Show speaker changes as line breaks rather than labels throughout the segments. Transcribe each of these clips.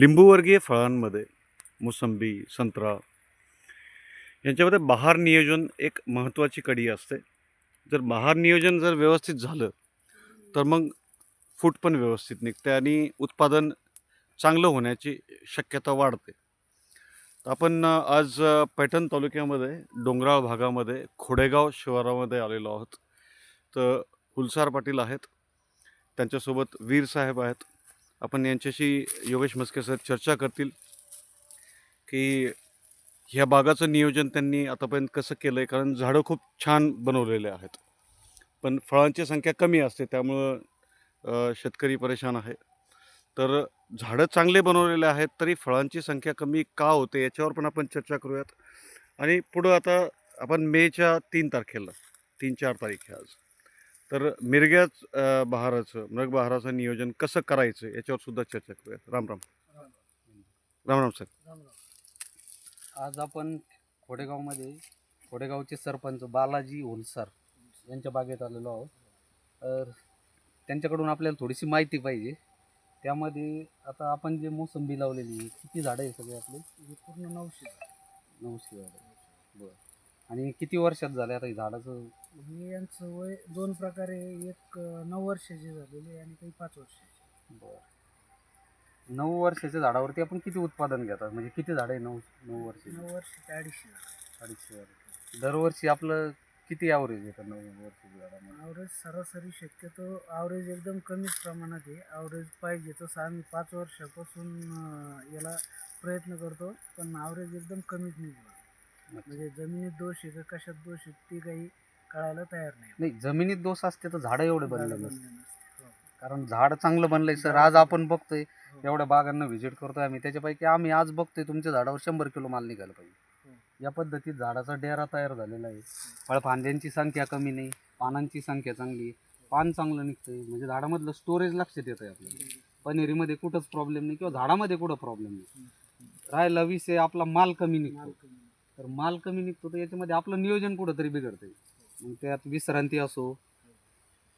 लिंबूवर्गीय फळांमध्ये मोसंबी संत्रा यांच्यामध्ये बहार नियोजन एक महत्त्वाची कडी असते. जर बहार नियोजन जर व्यवस्थित झालं तर मग फूट पण व्यवस्थित निघते आणि उत्पादन चांगलं होण्याची शक्यता वाढते. तर आपण आज पैठण तालुक्यामध्ये डोंगराळ भागामध्ये खोडेगाव शिवारामध्ये आलेलो आहोत. तर हुलसार पाटील आहेत. त्यांच्यासोबत वीर साहेब आहेत. आपण यांच्याशी योगेश मस्के सर चर्चा करतील की ह्या बागाचं नियोजन त्यांनी आतापर्यंत कसं केलं आहे कारण झाडं खूप छान बनवलेले आहेत. पण फळांची संख्या कमी असते त्यामुळं शेतकरी परेशान आहे. तर झाडं चांगले बनवलेले आहेत तरी फळांची संख्या कमी का होते? याच्यावर पण आपण चर्चा करूयात. आणि पुढं आता आपण मेच्या तीन तारखेला तीन चार तारीख आहे आज. तर मिरग्याच बहाराचं मृग बहाराचं नियोजन कसं करायचं? याच्यावर सुद्धा चर्चा करूयात. राम राम. राम राम सर.
आज आपण खोडेगावमध्ये खोडेगावचे सरपंच बालाजी होलसार यांच्या बागेत आलेलो आहोत. तर त्यांच्याकडून आपल्याला थोडीशी माहिती पाहिजे. त्यामध्ये आता आपण जे मोसंबी लावलेली आहे, किती झाडं आहे सगळे आपले?
पूर्ण नऊशे
नऊशे झाडं. बरं. आणि किती वर्षात झाले आता हे झाडाचं?
हे यांचं वय दोन प्रकारे एक अं, नऊ वर्षाचे झालेले आणि काही पाच वर्षाचे.
बरं. नऊ वर्षाच्या झाडावरती आपण किती उत्पादन घेतात म्हणजे किती झाडं आहे नऊ नऊ वर्षाची?
नऊ वर्षाचे अडीचशे.
अडीचशे झाडं. दरवर्षी आपलं किती ॲव्हरेज येतं नऊ वर्षाच्या झाडामध्ये?
आवरेज सरासरी शक्यतो आवरेज एकदम कमीच प्रमाणात आहे. आवरेज पाहिजे तसं आम्ही पाच वर्षापासून अं, याला प्रयत्न करतो पण आवरेज एकदम कमीच निघतो म्हणजे जमिनीत दोष आहे का कशात दोष आहे ते काही कळायला तयार नाही.
नाही जमिनीत दोष असते तर झाडं एवढे बनले नसते.
हो.
कारण झाड चांगलं बनलंय सर आज आपण बघतोय एवढ्या बागांना व्हिजिट करतोय आम्ही. त्याच्यापैकी आम्ही आज बघतोय तुमच्या झाडावर शंभर किलो माल निघाला पाहिजे. या पद्धतीत झाडाचा डेरा तयार झालेला आहे. फळफांद्यांची संख्या कमी नाही पानांची संख्या चांगली. पान चांगलं निघतंय म्हणजे झाडामधलं स्टोरेज लक्षात येतं आहे आपल्याला पनेरीमध्ये कुठंच प्रॉब्लेम नाही किंवा झाडामध्ये कुठं प्रॉब्लेम नाही. राहिला विषय आपला माल कमी निघतो. तर माल कमी निघतो तर याच्यामध्ये आपलं नियोजन कुठंतरी बिघडतंय. मग त्यात विश्रांती असो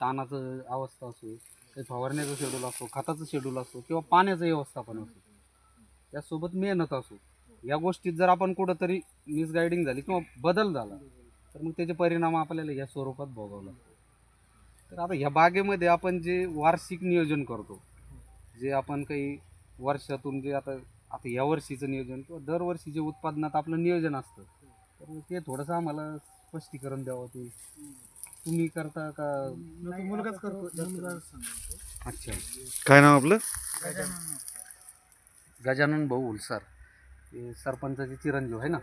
तानाचं अवस्था असो काही फवारण्याचं शेड्यूल असो खताचं शेड्यूल असो किंवा पाण्याचं व्यवस्थापन असो यासोबत मेहनत असो. या गोष्टीत जर आपण कुठंतरी मिसगायडिंग झाली किंवा बदल झाला तर मग त्याचे परिणाम आपल्याला या स्वरूपात भोगावं लागतो तर आता ह्या बागेमध्ये आपण जे वार्षिक नियोजन करतो जे आपण काही वर्षातून जे आता आता या वर्षीचं नियोजन किंवा दरवर्षी जे उत्पादनात आपलं नियोजन असतं तर ते थोडंसं आम्हाला स्पष्टीकरण द्यावं ते तुम्ही करता का
नाही, मुलगाच करतो, जास्त मुलगाच सांगतो.
अच्छा
काय नाव आपलं
गजानन
भाऊ उलसार हे सरपंचाचे चिरंजीव आहे ना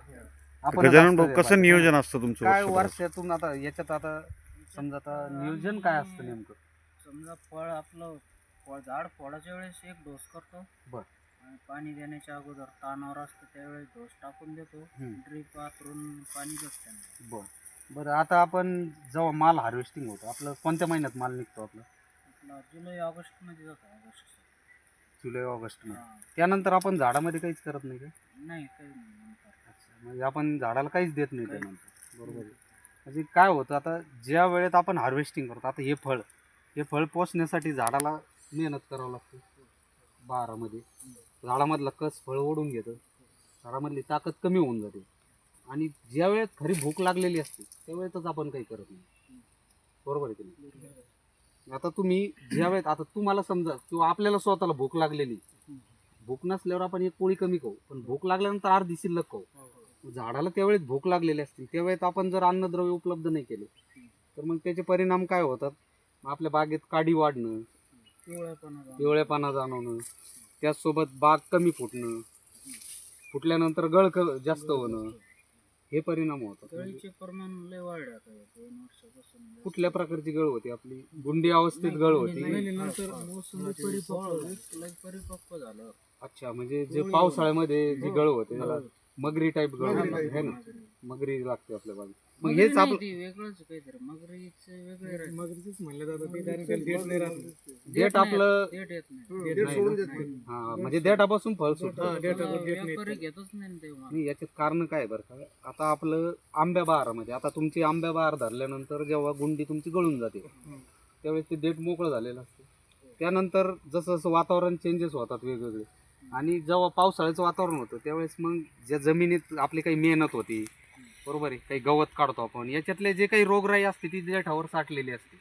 आपणच
गजानन भाऊ कसं. नियोजन असतं तुमचं
काय
वर्षभरात?
वर्षातून आता याच्यात आता समजा आता नियोजन काय असतं नेमकं
समजा फळ आपलं फळ झाड फोडाच्या वेळेस एक डोस करतो
बर.
पाणी देण्याच्या अगोदर तानावर असतं त्यावेळेस डोस टाकून देतो.
हम्म.
ड्रीप वापरून पाणी देतो त्यांना.
बरं. बरं आता आपण जेव्हा माल हार्वेस्टिंग होतं आपलं कोणत्या महिन्यात माल निघतो आपलं?
आपला जुलै ऑगस्टमध्ये जातो ऑगस्ट.
जुलै ऑगस्टमध्ये त्यानंतर आपण झाडामध्ये काहीच करत नाही का?
नाही काही नाही नंतर.
अच्छा म्हणजे आपण झाडाला काहीच देत नाही त्यानंतर. बरोबर आहे. म्हणजे काय होतं आता ज्या वेळेत आपण हार्वेस्टिंग करतो आता हे फळ हे फळ पोचण्यासाठी झाडाला मेहनत करावं लागते. बहारामध्ये झाडामधलं कस फळ ओढून घेतं झाडामधली ताकद कमी होऊन जाते. आणि ज्या वेळेत खरी भूक लागलेली असते त्यावेळेतच आपण काही करत नाही. बरोबर आहे की नाही? आता तुम्ही ज्या वेळेत आता तुम्हाला समजा किंवा आपल्याला स्वतःला भूक लागलेली. भूक नसल्यावर आपण एक पोळी कमी खाऊ पण भूक लागल्यानंतर अर्धी शिल्लक खाऊ. झाडाला त्यावेळेस भूक लागलेली असते त्यावेळेस आपण जर अन्नद्रव्य उपलब्ध नाही केले तर मग त्याचे परिणाम काय होतात? आपल्या बागेत काडी वाढणं
जाणवतो.
पिवळेपणा जाणवणं त्याचसोबत बाग कमी फुटणं फुटल्यानंतर गळ क जास्त होणं हे परिणाम होतात. म्हणजे
केळीचे प्रमाण लय वाढले आता या दोन वर्षापासून.
कुठल्या प्रकारची गळ होती आपली? गुंडी अवस्थेत गळ होती.
नाही,
नंतर मोसंबी परिपक्व.
लय परिपक्व झालं.
अच्छा म्हणजे जे पावसाळ्यामध्ये जी गळ होते त्याला मगरी टाईप गळ
मगरी.
है ना मगरी लागते आपल्या बागेत मग
मगरी
हेच
नाही,
आपलं
ते वेगळंच काहीतरी मगरीचे वेगळे राहते.
मगरीचंच म्हणलं जातं ते कारण त्याला देठ नाही राहत.
देठ
नाही,
आपलं
देठ येत नाही
देठ
नाही
सोडून
ना?
देत नाही.
हा म्हणजे देठापासून फळ सुटतं
हा, देठ
त्याला
आपण देत नाही.
व्यापारी घेतच नाही ना ते माल.
नाही याच्यात कारण काय आहे बरं का आता आपलं आंब्या बहारामध्ये आता तुमची आंब्या बहार धरल्यानंतर जेव्हा गुंडी तुमची गळून जाते त्यावेळेस ते देठ मोकळं झालेलं असतं त्यानंतर जसं जसं वातावरण चेंजेस होतात वेगवेगळे आणि जेव्हा पावसाळ्याचं वातावरण होतं त्यावेळेस मग ज्या जमिनीत आपली काही मेहनत होती बरोबर आहे काही गवत काढतो आपण याच्यातले जे काही रोगराई असते ती देठावर साठलेली असते.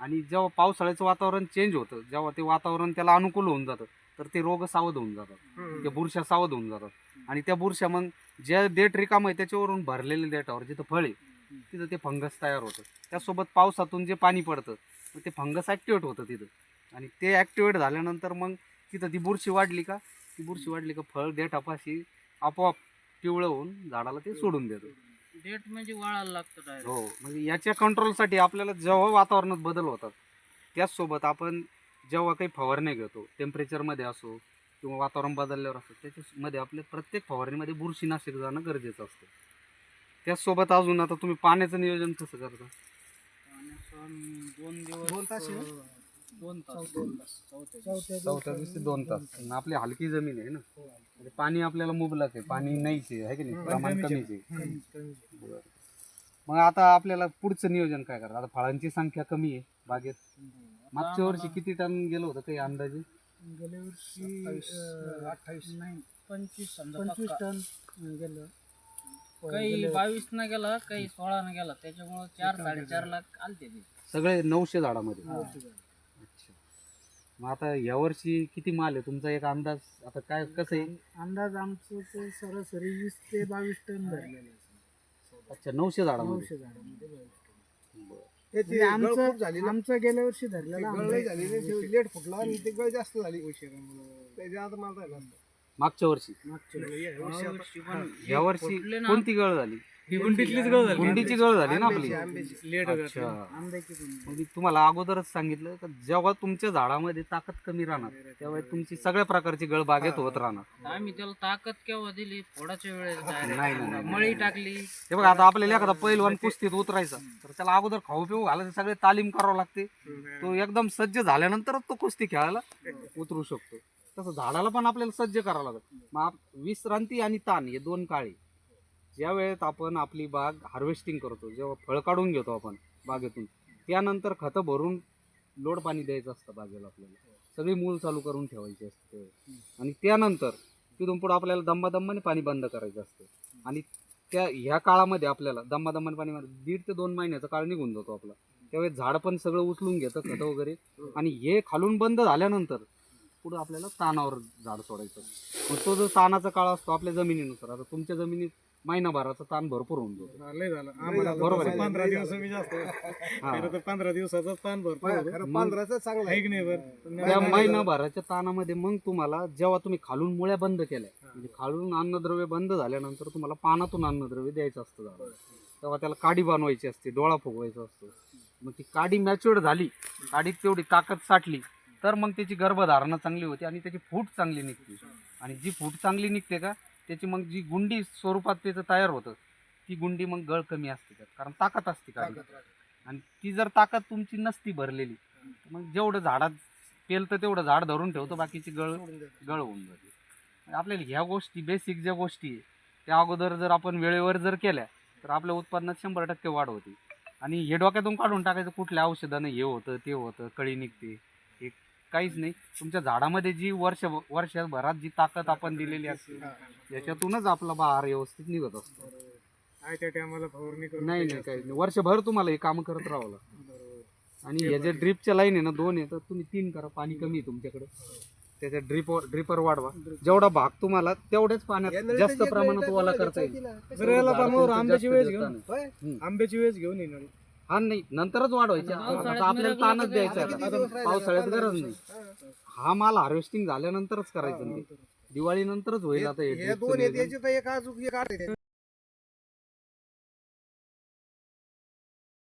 आणि जेव्हा पावसाळ्याचं वातावरण चेंज होतं जेव्हा ते वातावरण त्याला अनुकूल होऊन जातं तर ते रोग सावध होऊन जातात. त्या बुरशा सावध होऊन जातात. आणि त्या बुरशा मग ज्या देठ रिकाम आहे त्याच्यावरून भरलेल्या देठावर जिथं फळ आहे तिथं ते फंगस तयार होतं. त्यासोबत पावसातून जे पाणी पडतं ते फंगस ॲक्टिवेट होतं तिथं. आणि ते ॲक्टिवेट झाल्यानंतर मग तिथं ती बुरशी वाढली का? ती बुरशी वाढली का फळ देठापाशी आपोआप पिवळं होऊन झाडाला ते सोडून देतं.
डेट म्हणजे वाळायला लागतं
हो म्हणजे याच्या कंट्रोलसाठी आपल्याला जेव्हा वातावरणात बदल होतात त्याचसोबत आपण जेव्हा काही फवारण्या घेतो टेम्परेचरमध्ये असो किंवा वातावरण बदलल्यावर असो त्याच्यामध्ये आपल्या प्रत्येक फवारणीमध्ये बुरशीनाशक जाणं गरजेचं असतं. त्याचसोबत अजून आता तुम्ही पाण्याचं नियोजन कसं करता?
दोन दिवस
दोन
अं, दोन तास.
चौथ्या
दोन तास चौथ्या दिवशी.
चौथ्या
चौथ्या दिवशी दोन तास. आणि आपली हलकी जमीन आहे ना? म्हणजे पाणी आपल्याला मुबलक आहे. पाणी नाहीच आहे. है की नाही? प्रमाण कमीच आहे. बरं. मग आता आपल्याला पुढचं नियोजन काय करायचं आता फळांची संख्या कमी आहे बागेत. मागच्या वर्षी किती टन गेलो होतं काही अंदाजे?
गेल्या वर्षी अं,
अठ्ठावीस.
नाही
पंचवीस समजा
पंचवीस
पक्का.
टन गेलं.
काही बावीस न गेला काही सोळा न गेला. त्याच्यामुळे चार साडेचार लाख आलते ते.
सगळे नऊशे झाडामध्ये. मग आता यावर्षी किती माल आहे? तुमचा एक अंदाज आता काय कसं आहे?
अंदाज आमचं ते सरासरी वीस ते बावीस टन भरलेलं आहे.
अच्छा नऊशे झाडामध्ये.
नऊशे झाडामध्ये बावीस टन. म्हणजे आमचं आमचं गेल्या वर्षी धरलेलं आमचं.
लेट फुटला आणि ते गळ जास्त झाली. त्याच्या आता मला राहिला
मागच्या वर्षी. या वर्षी. कोणती गळ झाली?
गुंडीतलीच गळ झाली.
गुंडीची गळ झाली ना आपली.
लेट
अच्छा.
आंब्याची पण
मग मी तुम्हाला अगोदरच सांगितलं का जेव्हा तुमच्या झाडामध्ये ताकद कमी राहणार तेव्हा तुमची सगळ्या प्रकारची गळ बागेत होत राहणार.
आम्ही त्याला ताकद केव्हा दिली? फोडाच्या वेळेस
नाही, नाही,
direct.
नाही.
मळी टाकली.
हे बघा आता आपल्याला एखादा पैलवान कुस्तीत उतरायचा तर त्याला अगोदर खाऊ पिऊ घालायचं सगळे तालीम करावं लागते. तो एकदम सज्ज झाल्यानंतरच तो कुस्ती खेळायला उतरू शकतो. तसं झाडाला पण आपल्याला सज्ज करावं लागतं. मग आप- विश्रांती आणि ताण हे दोन काळे. ज्या वेळेत आपण आपली बाग हार्वेस्टिंग करतो जेव्हा फळ काढून घेतो आपण बागेतून त्यानंतर खतं भरून लोड पाणी द्यायचं असतं बागेला आपल्याला. सगळी मूल चालू करून ठेवायची असते. आणि त्यानंतर तिथून पुढे आपल्याला दंबादंबाने पाणी बंद करायचं असतं. आणि त्या ह्या काळामध्ये आपल्याला दंबादंबाने पाणी दीड ते दोन महिन्याचा काळ निघून जातो आपला. त्यावेळेस झाड पण सगळं उचलून घेतं खतं वगैरे. आणि हे खालून बंद झाल्यानंतर पुढं आपल्याला तानावर झाड सोडायचं. मग तो जो तानाचा काळ असतो आपल्या जमिनीनुसार. आता तुमच्या जमिनीत महिनाभराचा ताण भरपूर होऊन जातो.
लय झालं. आम्हाला
बरोबर आहे.
पंधरा दिवस मी जास्त. खरं तर पंधरा दिवसाचा ताण भरपूर होतो.
पंधराचा
चांगला आहे. की नाही बरं. पण
त्या महिनाभराच्या ताणामध्ये मग तुम्हाला जेव्हा तुम्ही खालून मुळ्या बंद केल्या म्हणजे खालून अन्नद्रव्य बंद झाल्यानंतर तुम्हाला पानातून अन्नद्रव्य द्यायचं असतं झाडाला तेव्हा त्याला काडी बनवायची असते डोळा फुगवायचा असतो. मग ती काडी मॅच्युअर्ड झाली काडीत तेवढी ताकद साठली तर मग त्याची गर्भधारणा चांगली होते आणि त्याची फूट चांगली निघते. आणि जी फूट चांगली निघते का त्याची मग जी गुंडी स्वरूपात त्याचं तयार होतं ती गुंडी मग गळ कमी असते त्यात कारण ताकद असते काडी आणि ती जर ताकद तुमची नसती भरलेली तर मग जेवढं झाडात पेलतं तेवढं झाड धरून ठेवतो बाकीची गळ गळ होऊन जाते. आपल्याला ह्या गोष्टी बेसिक ज्या गोष्टी आहे त्या अगोदर जर आपण वेळेवर जर केल्या तर आपल्या उत्पन्नात शंभर टक्के वाढ होते. आणि हे डोक्यातून काढून टाकायचं कुठल्या औषधानं हे होतं ते होतं कळी निघते. काहीच नाही. तुमच्या झाडामध्ये जी वर्ष वर्षभरात जी ताकद आपण दिलेली असते याच्यातूनच आपला बहार व्यवस्थित निघत असतो.
आयत्या टायमाला फवारणी करून
नाही नाही काही नाही. वर्षभर तुम्हाला हे काम करत राहावं लागतं. आणि हे जे ड्रिपच्या लाईन आहे ना दोन आहे तर तुम्ही तीन करा पाणी कमी आहे तुमच्याकडे. त्याच्या ड्रिप ड्रिपर वाढवा. जेवढा भाग तुम्हाला तेवढ्याच पाण्यात जास्त प्रमाणात ओला करता येईल.
आंब्याची
जास्त
वेळ
दिवस
घेऊन. आंब्याची वेळ घेऊन येणार.
हा नाही नंतरच वाढवायचे आता आपल्याला ताणच द्यायचा? आहे.
आता
पावसाळ्यात गरज नाही. हा माल हार्वेस्टिंग झाल्यानंतरच करायचं. नाही दिवाळी नंतरच होईल आता हे
हे दोन. याची तर एक अजून एक आठ आहे